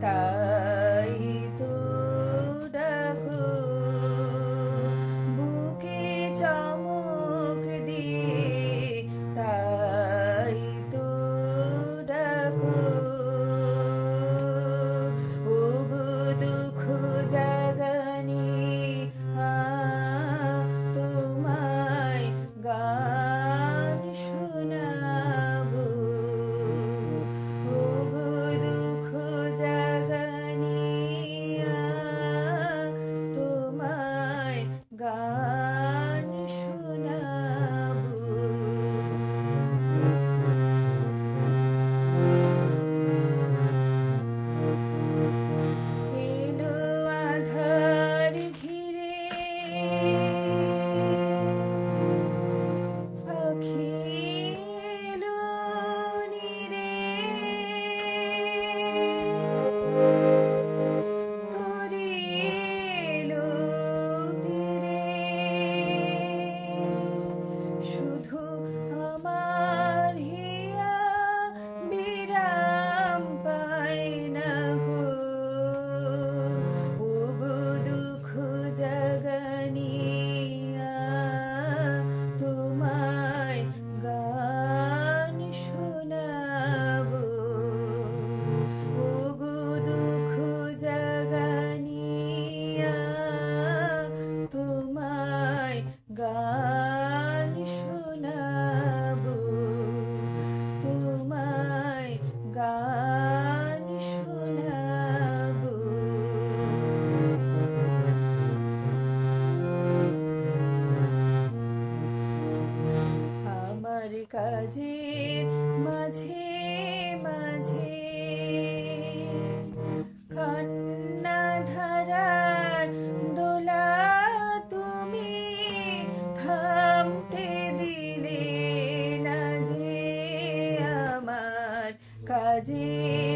তাই তো ডাকো বুকে চমক দিয়ে তাই তো ডাকো ও দুঃখ যা Dear.